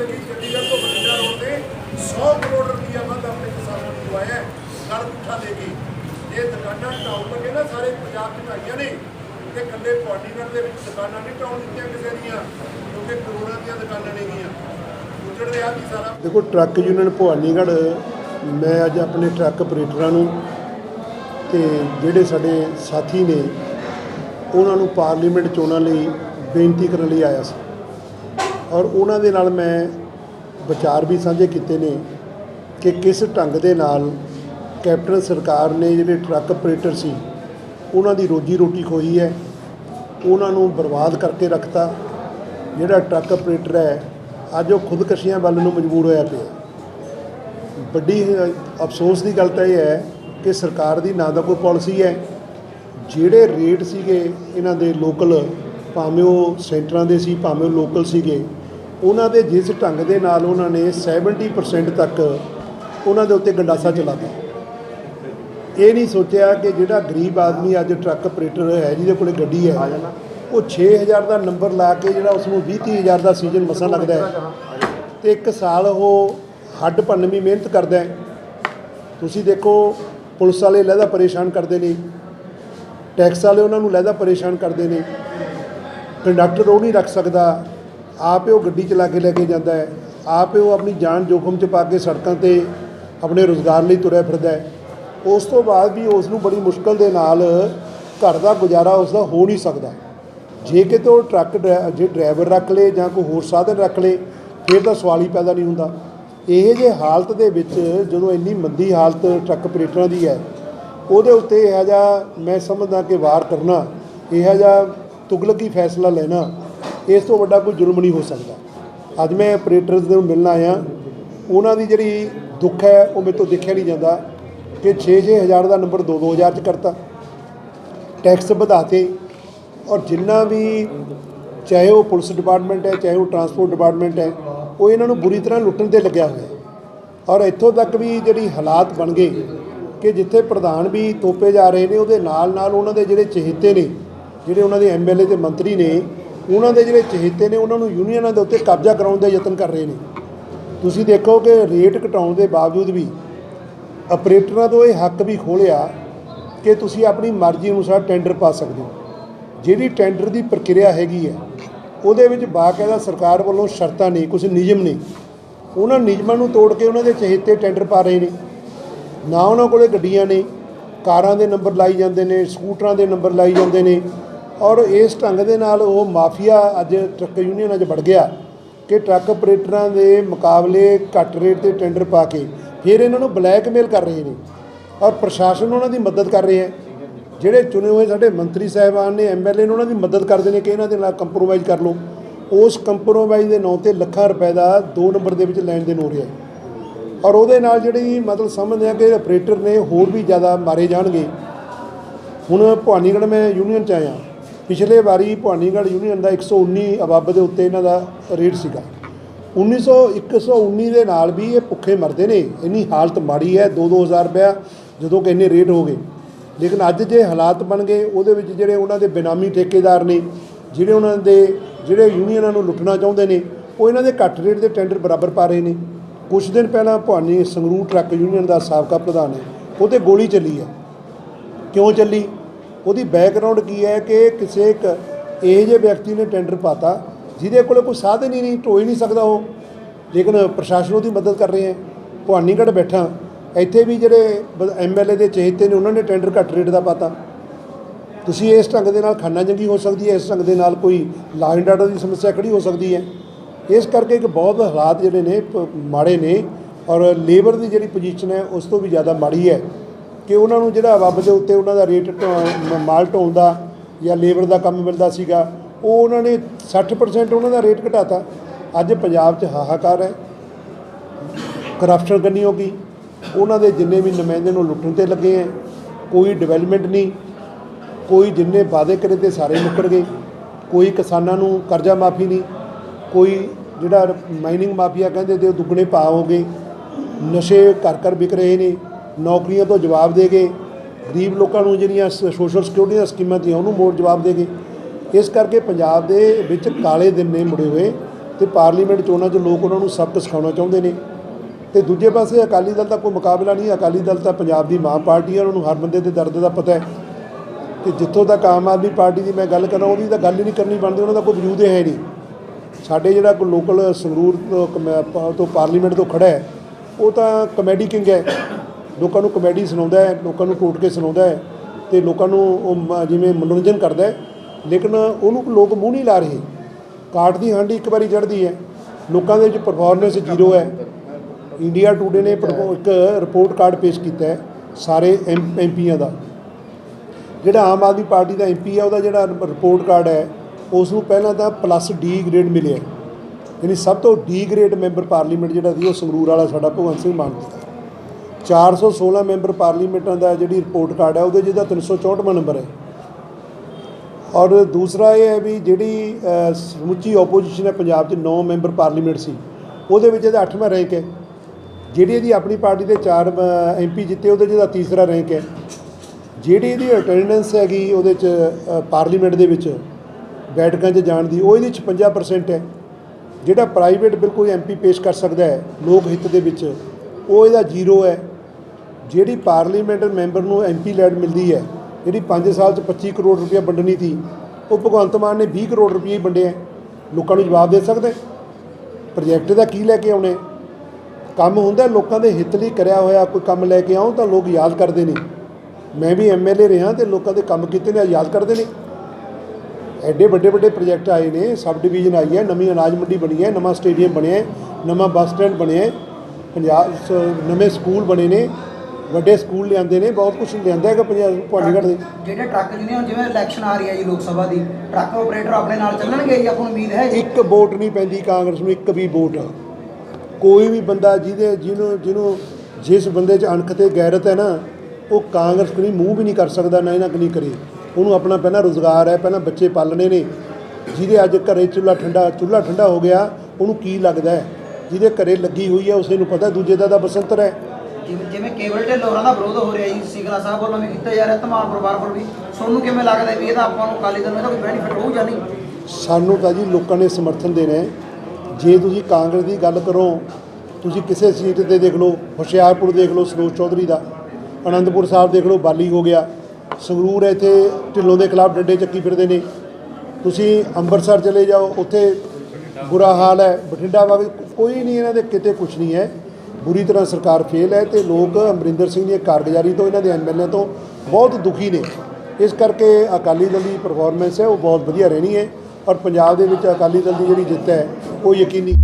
ਲੱਗੀ ਚੰਡੀਗੜ੍ਹ ਤੋਂ ਬਠਿੰਡਾ ਰੋਡ ਤੇ। 100 ਕਰੋੜ ਰੁਪਈਆ ਵੱਧ ਆਪਣੇ ਕਿਸਾਨਾਂ ਨੂੰ ਦਵਾਇਆ ਹੈ ਕਰ ਪੁੱਠਾ ਦੇ ਕੇ। ਇਹ ਦੁਕਾਨਾਂ ਢਾਉਣ ਲੱਗੇ ਨਾ, ਸਾਰੇ ਪੰਜਾਬ 'ਚ ਢਾਈਆਂ ਨੇ। ਤੇ ਕੱਲੇ ਪੌਂਡੀਗੜ੍ਹ ਦੇ ਵਿੱਚ ਦੁਕਾਨਾਂ ਨਹੀਂ ਢਾਉਣ ਦਿੱਤੀਆਂ ਕਿਸੇ ਦੀਆਂ। ਕਿਉਂਕਿ ਕਰੋੜਾਂ ਦੀਆਂ ਦੁਕਾਨਾਂ ਨੇ ਗੀਆਂ। ਉੱਜੜ ਰਿਹਾ ਵੀ ਸਾਰਾ ਦੇਖੋ, ਟਰੱਕ ਯੂਨੀਅਨ ਭਵਾਨੀਗੜ੍ਹ, ਮੈਂ ਅੱਜ ਆਪਣੇ ਟਰੱਕ ਆਪਰੇਟਰਾਂ ਨੂੰ ਤੇ ਜਿਹੜੇ ਸਾਡੇ ਸਾਥੀ ਨੇ, ਉਹਨਾਂ ਨੂੰ ਪਾਰਲੀਮੈਂਟ ਚੋਣਾਂ ਲਈ ਬੇਨਤੀ ਕਰਨ ਲਈ ਆਇਆ ਸੀ। ਔਰ ਉਹਨਾਂ ਦੇ ਨਾਲ ਮੈਂ ਵਿਚਾਰ ਵੀ ਸਾਂਝੇ ਕੀਤੇ ਨੇ ਕਿ ਕਿਸ ਢੰਗ ਦੇ ਨਾਲ ਕੈਪਟਨ ਸਰਕਾਰ ਨੇ ਜਿਹੜੇ ਟਰੱਕ ਆਪਰੇਟਰ ਸੀ, ਉਹਨਾਂ ਦੀ ਰੋਜੀ ਰੋਟੀ ਖੋਈ ਹੈ, ਉਹਨਾਂ ਨੂੰ ਬਰਬਾਦ ਕਰਕੇ ਰੱਖਤਾ। ਜਿਹੜਾ ਟਰੱਕ ਆਪਰੇਟਰ ਹੈ, ਅੱਜ ਉਹ ਖੁਦਕਸ਼ੀਆਂ ਵੱਲ ਨੂੰ ਮਜਬੂਰ ਹੋਇਆ ਪਿਆ। ਵੱਡੀ ਅਫਸੋਸ ਦੀ ਗੱਲ ਤਾਂ ਇਹ ਹੈ ਕਿ ਸਰਕਾਰ ਦੀ ਨਾ ਦਾ ਕੋਈ ਪਾਲਿਸੀ ਹੈ। ਜਿਹੜੇ ਰੇਟ ਸੀਗੇ, ਇਹਨਾਂ ਦੇ ਲੋਕਲ, ਭਾਵੇਂ ਉਹ ਸੈਂਟਰਾਂ ਦੇ ਸੀ, ਭਾਵੇਂ ਉਹ ਲੋਕਲ ਸੀਗੇ ਉਹਨਾਂ ਦੇ ਜਿਸ ਢੰਗ ਦੇ ਨਾਲ ਉਹਨਾਂ ਨੇ 70% ਤੱਕ ਉਹਨਾਂ ਦੇ ਉੱਤੇ ਗੰਡਾਸਾ ਚਲਾਤਾ ਇਹ ਨਹੀਂ ਸੋਚਿਆ ਕਿ ਜਿਹੜਾ ਗਰੀਬ ਆਦਮੀ ਅੱਜ ਟਰੱਕ ਆਪਰੇਟਰ ਹੈ ਜਿਹਦੇ ਕੋਲੇ ਗੱਡੀ ਹੈ ਉਹ 6000 ਦਾ ਨੰਬਰ ਲਾ ਕੇ ਜਿਹੜਾ ਉਸ ਨੂੰ 20 ਹਜ਼ਾਰ ਦਾ ਸੀਜ਼ਨ ਮਸਾਂ ਲੱਗਦਾ ਹੈ। ਤੇ ਇੱਕ ਸਾਲ ਉਹ ਹੱਡ ਭੰਨਵੀਂ ਮਿਹਨਤ ਕਰਦਾ ਹੈ। ਤੁਸੀਂ ਦੇਖੋ ਪੁਲਿਸ ਵਾਲੇ ਲਹਿਦਾ ਪਰੇਸ਼ਾਨ ਕਰਦੇ ਨੇ। ਟੈਕਸ ਵਾਲੇ ਉਹਨਾਂ ਨੂੰ ਲਹਿਦਾ ਪਰੇਸ਼ਾਨ ਕਰਦੇ ਨੇ। ਕੰਡਕਟਰ ਉਹ ਨਹੀਂ ਰੱਖ ਸਕਦਾ। ਆਪੇ ਉਹ ਗੱਡੀ ਚਲਾ ਕੇ ਲੈ ਕੇ ਜਾਂਦਾ ਹੈ, ਆਪੇ ਉਹ ਆਪਣੀ ਜਾਨ ਜੋਖਮ 'ਚ ਪਾ ਕੇ ਸੜਕਾਂ ਤੇ ਆਪਣੇ ਰੋਜ਼ਗਾਰ ਲਈ ਤੁਰਿਆ ਫਿਰਦਾ ਹੈ। ਉਸ ਤੋਂ ਬਾਅਦ ਵੀ ਉਸ ਨੂੰ ਬੜੀ ਮੁਸ਼ਕਲ ਦੇ ਨਾਲ ਘਰ ਦਾ ਗੁਜ਼ਾਰਾ ਉਸ ਦਾ ਹੋ ਨਹੀਂ ਸਕਦਾ। ਜੇ ਕਿਤੇ ਉਹ ਟਰੱਕ ਡਰਾ- ਜੇ ਡਰਾਈਵਰ ਰੱਖ ਲੇ ਜਾਂ ਕੋਈ ਹੋਰ ਸਾਧਨ ਰੱਖ ਲੇ, ਫਿਰ ਤਾਂ ਸਵਾਲ ਹੀ ਪੈਦਾ ਨਹੀਂ ਹੁੰਦਾ। ਇਹ ਜੇ ਹਾਲਤ ਦੇ ਵਿੱਚ ਜਦੋਂ ਇੰਨੀ ਮੰਦੀ ਹਾਲਤ ਟਰੱਕ ਆਪਰੇਟਰਾਂ ਦੀ ਹੈ, ਉਹਦੇ ਉੱਤੇ ਇਹੋ ਜਿਹਾ ਮੈਂ ਸਮਝਦਾ ਕਿ ਵਾਰ ਕਰਨਾ, ਇਹੋ ਜਿਹਾ ਤੁਗਲਕੀ ਫੈਸਲਾ ਲੈਣਾ ਇਸ ਤੋਂ ਵੱਡਾ ਕੋਈ ਜ਼ੁਲਮ ਨਹੀਂ ਹੋ ਸਕਦਾ। ਅੱਜ ਮੈਂ ਆਪਰੇਟਰਸ ਨੂੰ ਮਿਲਣ ਆਇਆ। ਉਹਨਾਂ ਦੀ ਜਿਹੜੀ ਦੁੱਖ ਹੈ, ਉਹ ਮੇਰੇ ਤੋਂ ਦੇਖਿਆ ਨਹੀਂ ਜਾਂਦਾ। ਕਿ 6-6 ਹਜ਼ਾਰ ਦਾ ਨੰਬਰ 2-2 ਹਜ਼ਾਰ ਚ ਕਰਤਾ ਟੈਕਸ ਵਧਾਤੇ। ਔਰ ਜਿੰਨਾ ਵੀ ਚਾਹੇ ਉਹ ਪੁਲਿਸ ਡਿਪਾਰਟਮੈਂਟ ਹੈ, ਚਾਹੇ ਉਹ ਟਰਾਂਸਪੋਰਟ ਡਿਪਾਰਟਮੈਂਟ ਹੈ, ਉਹ ਇਹਨਾਂ ਨੂੰ ਬੁਰੀ ਤਰ੍ਹਾਂ ਲੁੱਟਣ ਤੇ ਲੱਗਿਆ ਹੋਇਆ ਔਰ ਇੱਥੋਂ ਤੱਕ ਵੀ ਜਿਹੜੀ ਹਾਲਾਤ ਬਣ ਗਏ ਕਿ ਜਿੱਥੇ ਪ੍ਰਧਾਨ ਵੀ ਤੋਪੇ ਜਾ ਰਹੇ ਨੇ, ਉਹਦੇ ਨਾਲ ਨਾਲ ਉਹਨਾਂ ਦੇ ਜਿਹੜੇ ਚਹੇਤੇ ਨੇ, ਜਿਹੜੇ ਉਹਨਾਂ ਦੇ ਐਮਐਲਏ ਤੇ ਮੰਤਰੀ ਨੇ ਉਹਨਾਂ ਦੇ ਜਿਹੜੇ ਚਹੇਤੇ ਨੇ, ਉਹਨਾਂ ਨੂੰ ਯੂਨੀਅਨਾਂ ਦੇ ਉੱਤੇ ਕਬਜ਼ਾ ਕਰਾਉਣ ਦਾ ਯਤਨ ਕਰ ਰਹੇ ਨੇ। ਤੁਸੀਂ ਦੇਖੋ ਕਿ ਰੇਟ ਘਟਾਉਣ ਦੇ ਬਾਵਜੂਦ ਵੀ ਆਪਰੇਟਰਾਂ ਤੋਂ ਇਹ ਹੱਕ ਵੀ ਖੋਲਿਆ ਕਿ ਤੁਸੀਂ ਆਪਣੀ ਮਰਜ਼ੀ ਅਨੁਸਾਰ ਟੈਂਡਰ ਪਾ ਸਕਦੇ ਹੋ। ਜਿਹੜੀ ਟੈਂਡਰ ਦੀ ਪ੍ਰਕਿਰਿਆ ਹੈਗੀ ਹੈ, ਉਹਦੇ ਵਿੱਚ ਬਾਕਾਇਦਾ ਸਰਕਾਰ ਵੱਲੋਂ ਸ਼ਰਤਾਂ ਨੇ ਕੁਝ ਨਿਯਮ ਨੇ। ਉਹਨਾਂ ਨਿਯਮਾਂ ਨੂੰ ਤੋੜ ਕੇ ਉਹਨਾਂ ਦੇ ਚਹੇਤੇ ਟੈਂਡਰ ਪਾ ਰਹੇ ਨੇ। ਨਾ ਉਹਨਾਂ ਕੋਲੇ ਗੱਡੀਆਂ ਨੇ, ਕਾਰਾਂ ਦੇ ਨੰਬਰ ਲਾਈ ਜਾਂਦੇ ਨੇ, ਸਕੂਟਰਾਂ ਦੇ ਨੰਬਰ ਲਾਈ ਜਾਂਦੇ ਨੇ। ਔਰ ਇਸ ਢੰਗ ਦੇ ਨਾਲ ਉਹ ਮਾਫੀਆ ਅੱਜ ਟਰੱਕ ਯੂਨੀਅਨ ਅੱਜ ਵੜ ਗਿਆ ਕਿ ਟਰੱਕ ਆਪਰੇਟਰਾਂ ਦੇ ਮੁਕਾਬਲੇ ਘੱਟ ਰੇਟ ਤੇ ਟੈਂਡਰ ਪਾ ਕੇ ਫਿਰ ਇਹਨਾਂ ਨੂੰ ਬਲੈਕਮੇਲ ਕਰ ਰਹੇ ਨੇ ਔਰ ਪ੍ਰਸ਼ਾਸਨ ਉਹਨਾਂ ਦੀ ਮਦਦ ਕਰ ਰਿਹਾ ਹੈ। ਜਿਹੜੇ ਚੁਣੇ ਹੋਏ ਸਾਡੇ ਮੰਤਰੀ ਸਾਹਿਬਾਨ ਨੇ ਐਮਐਲਏ ਨੇ ਉਹਨਾਂ ਦੀ ਮਦਦ ਕਰਦੇ ਨੇ ਕਿ ਇਹਨਾਂ ਦੇ ਨਾਲ ਕੰਪਰੋਮਾਈਜ਼ ਕਰ ਲਓ। ਉਸ ਕੰਪਰੋਮਾਈਜ਼ ਦੇ ਨਾਂ ਤੇ ਲੱਖਾਂ ਰੁਪਏ ਦਾ 2 ਨੰਬਰ ਦੇ ਵਿੱਚ ਲੈਣ ਦੇਣ ਹੋ ਰਿਹਾ ਔਰ ਉਹਦੇ ਨਾਲ ਜਿਹੜੀ ਮਤਲਬ ਸਮਝਦੇ ਆ ਕਿ ਆਪਰੇਟਰ ਨੇ ਹੋਰ ਵੀ ਜ਼ਿਆਦਾ ਮਾਰੇ ਜਾਣਗੇ। ਹੁਣ ਭਵਾਨੀਗੜ੍ਹ ਮੈਂ ਯੂਨੀਅਨ ਚ ਆਇਆ। ਪਿਛਲੇ ਵਾਰੀ ਭਵਾਨੀਗੜ੍ਹ ਯੂਨੀਅਨ ਦਾ 119 ਅਬਾਬ ਦੇ ਉੱਤੇ ਇਹਨਾਂ ਦਾ ਰੇਟ ਸੀਗਾ। 1900 119 ਦੇ ਨਾਲ ਵੀ ਇਹ ਭੁੱਖੇ ਮਰਦੇ ਨੇ। ਇੰਨੀ ਹਾਲਤ ਮਾੜੀ ਹੈ 2-2000 ਰੁਪਇਆ, ਜਦੋਂ ਕਿ ਇੰਨੇ ਰੇਟ ਹੋ ਗਏ। ਲੇਕਿਨ ਅੱਜ ਜੇ ਹਾਲਾਤ ਬਣ ਗਏ, ਉਹਦੇ ਵਿੱਚ ਜਿਹੜੇ ਉਹਨਾਂ ਦੇ ਬੇਨਾਮੀ ਠੇਕੇਦਾਰ ਨੇ, ਜਿਹੜੇ ਉਹਨਾਂ ਦੇ, ਜਿਹੜੇ ਯੂਨੀਅਨਾਂ ਨੂੰ ਲੁੱਟਣਾ ਚਾਹੁੰਦੇ ਨੇ, ਉਹ ਇਹਨਾਂ ਦੇ ਘੱਟ ਰੇਟ ਦੇ ਟੈਂਡਰ ਬਰਾਬਰ ਪਾ ਰਹੇ ਨੇ। ਕੁਝ ਦਿਨ ਪਹਿਲਾਂ ਭਵਾਨੀ ਸੰਗਰੂਰ ਟਰੱਕ ਯੂਨੀਅਨ ਦਾ ਸਾਬਕਾ ਪ੍ਰਧਾਨ ਹੈ ਉਹ ਗੋਲੀ ਚੱਲੀ ਹੈ। ਕਿਉਂ ਚੱਲੀ? ਉਹਦੀ ਬੈਕਗ੍ਰਾਉਂਡ ਕੀ ਹੈ ਕਿ ਕਿਸੇ ਇੱਕ ਇਹੋ ਜਿਹੇ ਵਿਅਕਤੀ ਨੇ ਟੈਂਡਰ ਪਾਤਾ, ਜਿਹਦੇ ਕੋਲ ਕੋਈ ਸਾਧਨ ਹੀ ਨਹੀਂ ਢੋਈ ਨਹੀਂ ਸਕਦਾ ਉਹ। ਲੇਕਿਨ ਪ੍ਰਸ਼ਾਸਨ ਉਹਦੀ ਮਦਦ ਕਰ ਰਹੇ ਹੈ। ਭਵਾਨੀਗੜ੍ਹ ਬੈਠਾ। ਇੱਥੇ ਵੀ ਜਿਹੜੇ ਐਮਐਲਏ ਦੇ ਚਹੇਤੇ ਨੇ, ਉਹਨਾਂ ਨੇ ਟੈਂਡਰ ਘੱਟ ਰੇਟ ਦਾ ਪਾਤਾ। ਤੁਸੀਂ ਇਸ ਢੰਗ ਦੇ ਨਾਲ ਖਾਨਾ ਜੰਗੀ ਹੋ ਸਕਦੀ ਹੈ, ਇਸ ਢੰਗ ਦੇ ਨਾਲ ਕੋਈ ਲਾਅ ਐਂਡ ਆਰਡਰ ਦੀ ਸਮੱਸਿਆ ਖੜੀ ਹੋ ਸਕਦੀ ਹੈ। ਇਸ ਕਰਕੇ ਇੱਕ ਬਹੁਤ ਹਾਲਾਤ ਜਿਹੜੇ ਨੇ, ਪ- ਮਾੜੇ ਨੇ, ਔਰ ਲੇਬਰ ਦੀ ਜਿਹੜੀ ਪੋਜੀਸ਼ਨ ਹੈ, ਉਸ ਤੋਂ ਵੀ ਜ਼ਿਆਦਾ ਮਾੜੀ ਹੈ। ਕਿ ਉਹਨਾਂ ਨੂੰ ਜਿਹੜਾ ਰੱਬ ਦੇ ਉੱਤੇ ਉਹਨਾਂ ਦਾ ਰੇਟ ਢੋ- ਮਾਲ ਢੋਣ ਦਾ ਜਾਂ ਲੇਬਰ ਦਾ ਕੰਮ ਮਿਲਦਾ ਸੀਗਾ, ਉਹ ਉਹਨਾਂ ਨੇ 60% ਉਹਨਾਂ ਦਾ ਰੇਟ ਘਟਾਤਾ। ਅੱਜ ਪੰਜਾਬ 'ਚ ਹਾਹਾਕਾਰ ਹੈ। ਕਰਪਸ਼ਨ ਕਰਨੀ ਹੋ ਗਈ। ਉਹਨਾਂ ਦੇ ਜਿੰਨੇ ਵੀ ਨੁਮਾਇੰਦੇ ਨੂੰ ਲੁੱਟਣ ਤੇ ਲੱਗੇ ਹੈ, ਕੋਈ ਡਿਵੈਲਪਮੈਂਟ ਨਹੀਂ। ਕੋਈ ਜਿੰਨੇ ਵਾਅਦੇ ਕਰੇ ਤੇ ਸਾਰੇ ਮੁੱਕਰ ਗਏ। ਕੋਈ ਕਿਸਾਨਾਂ ਨੂੰ ਕਰਜ਼ਾ ਮਾਫੀ ਨਹੀਂ। ਕੋਈ ਜਿਹੜਾ ਮਾਈਨਿੰਗ ਮਾਫੀਆ ਕਹਿੰਦੇ ਤੇ ਉਹ ਦੁੱਗਣੇ ਭਾਅ ਹੋ ਗਏ। ਨਸ਼ੇ ਘਰ ਘਰ ਵਿਕ ਰਹੇ ਨੇ। ਨੌਕਰੀਆਂ ਤੋਂ ਜਵਾਬ ਦੇ ਗਏ ਗਰੀਬ ਲੋਕਾਂ ਨੂੰ ਜਿਹੜੀਆਂ ਸ- ਸੋਸ਼ਲ ਸਿਕਿਉਰਿਟੀ ਦੀਆਂ ਸਕੀਮਾਂ ਤੀਆਂ ਉਹਨੂੰ ਮੋੜ ਜਵਾਬ ਦੇ ਗਏ ਇਸ ਕਰਕੇ ਪੰਜਾਬ ਦੇ ਵਿੱਚ ਕਾਲੇ ਦਿਨ ਨੇ ਮੁੜੇ ਹੋਏ ਤੇ ਪਾਰਲੀਮੈਂਟ ਚੋਣਾਂ 'ਚ ਲੋਕ ਉਹਨਾਂ ਨੂੰ ਸਬਕ ਸਿਖਾਉਣਾ ਚਾਹੁੰਦੇ ਨੇ। ਤੇ ਦੂਜੇ ਪਾਸੇ ਅਕਾਲੀ ਦਲ ਦਾ ਕੋਈ ਮੁਕਾਬਲਾ ਨਹੀਂ, ਅਕਾਲੀ ਦਲ ਤਾਂ ਪੰਜਾਬ ਦੀ ਮਾਂ ਪਾਰਟੀ ਹੈ, ਉਹਨਾਂ ਨੂੰ ਹਰ ਬੰਦੇ ਦੇ ਦਰਦ ਦਾ ਪਤਾ ਹੈ। ਤੇ ਜਿੱਥੋਂ ਤੱਕ ਆਮ ਆਦਮੀ ਪਾਰਟੀ ਦੀ ਮੈਂ ਗੱਲ ਕਰਾਂ, ਉਹਦੀ ਤਾਂ ਗੱਲ ਹੀ ਨਹੀਂ ਕਰਨੀ ਬਣਦੀ, ਉਹਨਾਂ ਦਾ ਕੋਈ ਵਜੂਦ ਹੀ ਹੈ ਨਹੀਂ। ਸਾਡੇ ਜਿਹੜਾ ਕੋਈ ਲੋਕਲ ਸੰਗਰੂਰ ਤੋਂ ਤੋਂ ਪਾਰਲੀਮੈਂਟ ਤੋਂ ਖੜਾ ਹੈ, ਉਹ ਤਾਂ ਕਮੇਡੀ ਕਿੰਗ ਹੈ। ਲੋਕਾਂ ਨੂੰ ਕਮੇਡੀ ਸੁਣਾਉਂਦਾ ਹੈ, ਲੋਕਾਂ ਨੂੰ ਟੋਟ ਕੇ ਸੁਣਾਉਂਦਾ ਹੈ ਤੇ ਲੋਕਾਂ ਨੂੰ ਉਹ ਜਿਵੇਂ ਮਨੋਰੰਜਨ ਕਰਦਾ ਹੈ। ਲੇਕਿਨ ਉਹਨੂੰ ਲੋਕ ਮੂੰਹ ਨਹੀਂ ਲਾ ਰਹੇ। ਕਾਟ ਦੀ ਹਾਂਡੀ ਇੱਕ ਵਾਰੀ ਚੜ੍ਹਦੀ ਹੈ। ਲੋਕਾਂ ਦੇ ਵਿੱਚ ਪਰਫਾਰਮੈਂਸ ਜ਼ੀਰੋ ਹੈ। ਇੰਡੀਆ ਟੂਡੇ ਨੇ ਪ੍ਰਪੋ- ਇੱਕ ਰਿਪੋਰਟ ਕਾਰਡ ਪੇਸ਼ ਕੀਤਾ ਹੈ, ਸਾਰੇ ਐਮਪੀਆਂ ਦਾ। ਜਿਹੜਾ ਆਮ ਆਦਮੀ ਪਾਰਟੀ ਦਾ ਐਮਪੀ ਹੈ, ਉਹਦਾ ਜਿਹੜਾ ਰਿਪੋਰਟ ਕਾਰਡ ਹੈ ਉਸ ਨੂੰ ਪਹਿਲਾਂ ਤਾਂ ਪਲੱਸ ਡੀ ਗ੍ਰੇਡ ਮਿਲਿਆ ਯਾਨੀ ਸਭ ਤੋਂ ਡੀ ਗ੍ਰੇਡ ਮੈਂਬਰ ਪਾਰਲੀਮੈਂਟ ਜਿਹੜਾ ਸੀ, ਉਹ ਸੰਗਰੂਰ ਵਾਲਾ, ਸਾਡਾ ਭਗਵੰਤ ਸਿੰਘ ਮਾਨ ਜੀ 416 ਮੈਂਬਰ ਪਾਰਲੀਮੈਂਟਾਂ ਦਾ ਜਿਹੜੀ ਰਿਪੋਰਟ ਕਾਰਡ ਹੈ, ਉਹਦੇ ਜਿਹਦਾ 364ਵਾਂ ਨੰਬਰ ਹੈ। ਔਰ ਦੂਸਰਾ ਇਹ ਹੈ ਵੀ ਜਿਹੜੀ ਸਮੁੱਚੀ ਆਪੋਜੀਸ਼ਨ ਹੈ, ਪੰਜਾਬ 'ਚ 9 ਮੈਂਬਰ ਪਾਰਲੀਮੈਂਟ ਸੀ, ਉਹਦੇ ਵਿੱਚ ਇਹਦਾ 8ਵਾਂ ਰੈਂਕ ਹੈ। ਜਿਹੜੀ ਇਹਦੀ ਆਪਣੀ ਪਾਰਟੀ ਦੇ 4 ਐਮਪੀ ਜਿੱਤੇ, ਉਹਦੇ 'ਚ ਇਹਦਾ ਤੀਸਰਾ ਰੈਂਕ ਹੈ। ਜਿਹੜੀ ਇਹਦੀ ਅਟੈਂਡੈਂਸ ਹੈਗੀ ਉਹਦੇ 'ਚ ਪਾਰਲੀਮੈਂਟ ਦੇ ਵਿੱਚ, ਬੈਠਕਾਂ 'ਚ ਜਾਣ ਦੀ, ਉਹ ਇਹਦੀ 56% ਹੈ। ਜਿਹੜਾ ਪ੍ਰਾਈਵੇਟ ਬਿਲਕੁਲ ਐਮਪੀ ਪੇਸ਼ ਕਰ ਸਕਦਾ ਹੈ, ਲੋਕ ਹਿੱਤ ਦੇ ਵਿੱਚ, ਉਹ ਇਹਦਾ ਜ਼ੀਰੋ ਹੈ। ਜਿਹੜੀ ਪਾਰਲੀਮੈਂਟ ਮੈਂਬਰ ਨੂੰ ਐਮਪੀ ਲੈਡ ਮਿਲਦੀ ਹੈ, ਜਿਹੜੀ 5 ਸਾਲ 'ਚ 25 ਕਰੋੜ ਰੁਪਏ ਵੰਡਣੀ ਸੀ, ਉਹ ਭਗਵੰਤ ਮਾਨ ਨੇ 20 ਕਰੋੜ ਰੁਪਏ ਹੀ ਵੰਡੇ ਹੈ। ਲੋਕਾਂ ਨੂੰ ਜਵਾਬ ਦੇ ਸਕਦੇ ਪ੍ਰੋਜੈਕਟ ਦਾ ਕੀ ਲੈ ਕੇ ਆਉਣੇ? ਕੰਮ ਹੁੰਦਾ ਲੋਕਾਂ ਦੇ ਹਿੱਤ ਲਈ ਕਰਿਆ ਹੋਇਆ ਕੋਈ ਕੰਮ ਲੈ ਕੇ ਆਉਂ ਤਾਂ ਲੋਕ ਯਾਦ ਕਰਦੇ ਨੇ। ਮੈਂ ਵੀ ਐਮਐਲਏ ਰਿਹਾ ਤੇ ਲੋਕਾਂ ਦੇ ਕੰਮ ਕੀਤੇ ਨੇ ਯਾਦ ਕਰਦੇ ਨੇ। ਐਡੇ ਵੱਡੇ ਵੱਡੇ ਪ੍ਰੋਜੈਕਟ ਆਏ ਨੇ, ਸਬ ਡਿਵੀਜ਼ਨ ਆਈ ਹੈ, ਨਵੀਂ ਅਨਾਜ ਮੰਡੀ ਬਣੀ ਹੈ, ਨਵਾਂ ਸਟੇਡੀਅਮ ਬਣਿਆ ਹੈ, ਨਵਾਂ ਬੱਸ ਸਟੈਂਡ ਬਣਿਆ ਹੈ। ਪੰਜਾਬ ਸ- ਨਵੇਂ ਸਕੂਲ ਬਣੇ ਨੇ ਵੱਡੇ ਸਕੂਲ ਲਿਆਂਦੇ ਨੇ ਬਹੁਤ ਕੁਝ ਲਿਆਂਦਾ ਹੈਗਾ ਪੰਜਾਬ ਭਵਾਨੀਗੜ੍ਹ ਦੇ। ਜਿਹੜੇ ਟਰੱਕ ਯੂਨੀਅਨ ਜਿਵੇਂ ਇਲੈਕਸ਼ਨ ਆ ਰਹੀ ਹੈ ਜੀ ਲੋਕ ਸਭਾ ਦੀ ਟਰੱਕ ਆਪਰੇਟਰ ਆਪਣੇ ਨਾਲ ਚੱਲਣਗੇ ਜੀ ਆਪਾਂ ਨੂੰ ਉਮੀਦ ਹੈ ਇੱਕ ਵੋਟ ਨਹੀਂ ਪੈਂਦੀ ਕਾਂਗਰਸ ਨੂੰ ਇੱਕ ਵੀ ਵੋਟ। ਕੋਈ ਵੀ ਬੰਦਾ ਜਿਹਦੇ ਜਿਹਨੂੰ ਜਿਹਨੂੰ ਜਿਸ ਬੰਦੇ 'ਚ ਅਣਖ ਤੇ ਗੈਰਤ ਹੈ ਨਾ ਉਹ ਕਾਂਗਰਸ ਕਨੀ ਮੂੰਹ ਵੀ ਨਹੀਂ ਕਰ ਸਕਦਾ ਨਾ ਇਹਨਾਂ ਕਨੀ ਕਰੇ। ਉਹਨੂੰ ਆਪਣਾ ਪਹਿਲਾਂ ਰੋਜ਼ਗਾਰ ਹੈ ਪਹਿਲਾਂ ਬੱਚੇ ਪਾਲਣੇ ਨੇ। ਜਿਹਦੇ ਅੱਜ ਘਰੇ ਚੁੱਲ੍ਹਾ ਠੰਡਾ ਚੁੱਲ੍ਹਾ ਠੰਡਾ ਹੋ ਗਿਆ ਉਹਨੂੰ ਕੀ ਲੱਗਦਾ ਹੈ? ਜਿਹਦੇ ਘਰੇ ਲੱਗੀ ਹੋਈ ਹੈ ਉਸੇ ਨੂੰ ਪਤਾ ਦੂਜੇ ਦਾ ਤਾਂ ਬਸੰਤਰ ਹੈ। ਜਿਵੇਂ ਜਿਵੇਂ ਕੇਬਲ ਢਿੱਲੋਂ ਦਾ ਵਿਰੋਧ ਹੋ ਰਿਹਾ ਜੀ ਸਿੰਗਲਾ ਸਾਹਿਬ ਵੱਲੋਂ ਵੀ ਕੀਤਾ ਜਾ ਰਿਹਾ, ਧਮਾਲ ਪਰਿਵਾਰ ਵੱਲੋਂ ਵੀ। ਤੁਹਾਨੂੰ ਕਿਵੇਂ ਲੱਗਦਾ ਵੀ ਇਹਦਾ ਆਪਾਂ ਨੂੰ ਅਕਾਲੀ ਦਲ ਨੂੰ ਇਹਦਾ ਕੋਈ ਬੈਨੀਫਿਟ ਹੋਊ ਜਾਂ ਨਹੀਂ? ਸਾਨੂੰ ਤਾਂ ਜੀ ਲੋਕਾਂ ਨੇ ਸਮਰਥਨ ਦੇਣਾ ਹੈ। ਜੇ ਤੁਸੀਂ ਕਾਂਗਰਸ ਦੀ ਗੱਲ ਕਰੋ, ਤੁਸੀਂ ਕਿਸੇ ਸੀਟ ਤੇ ਦੇਖ ਲਓ, ਹੁਸ਼ਿਆਰਪੁਰ ਦੇਖ ਲਓ, ਸਰੋਜ ਚੌਧਰੀ ਦਾ, ਅਨੰਦਪੁਰ ਸਾਹਿਬ ਦੇਖ ਲਓ, ਬਾਲੀ ਹੋ ਗਿਆ। ਸੰਗਰੂਰ ਇੱਥੇ, ਢਿੱਲੋਂ ਦੇ ਖਿਲਾਫ ਡੰਡੇ ਚੱਕੀ ਫਿਰਦੇ ਨੇ। ਤੁਸੀਂ ਅੰਮ੍ਰਿਤਸਰ ਚਲੇ ਜਾਓ, ਉੱਥੇ ਬੁਰਾ ਹਾਲ ਹੈ, ਬਠਿੰਡਾ ਵਾ ਕੋਈ ਨਹੀਂ ਇਹਨਾਂ ਦੇ ਕਿਤੇ ਕੁਝ ਨਹੀਂ ਹੈ। ਬੁਰੀ ਤਰ੍ਹਾਂ ਸਰਕਾਰ ਫੇਲ ਹੈ ਤੇ ਲੋਕ ਅਮਰਿੰਦਰ ਸਿੰਘ ਦੀ ਕਾਰਗੁਜ਼ਾਰੀ ਤੋਂ, ਇਹਨਾਂ ਦੇ ਐਮਐਲਏ ਤੋਂ ਬਹੁਤ ਦੁਖੀ ਨੇ। ਇਸ ਕਰਕੇ ਅਕਾਲੀ ਦਲ ਦੀ ਪਰਫਾਰਮੈਂਸ ਹੈ, ਉਹ ਬਹੁਤ ਵਧੀਆ ਰਹਿਣੀ ਹੈ ਔਰ ਪੰਜਾਬ ਦੇ ਵਿੱਚ ਅਕਾਲੀ ਦਲ ਦੀ ਜਿਹੜੀ ਜਿੱਤ ਹੈ, ਉਹ ਯਕੀਨੀ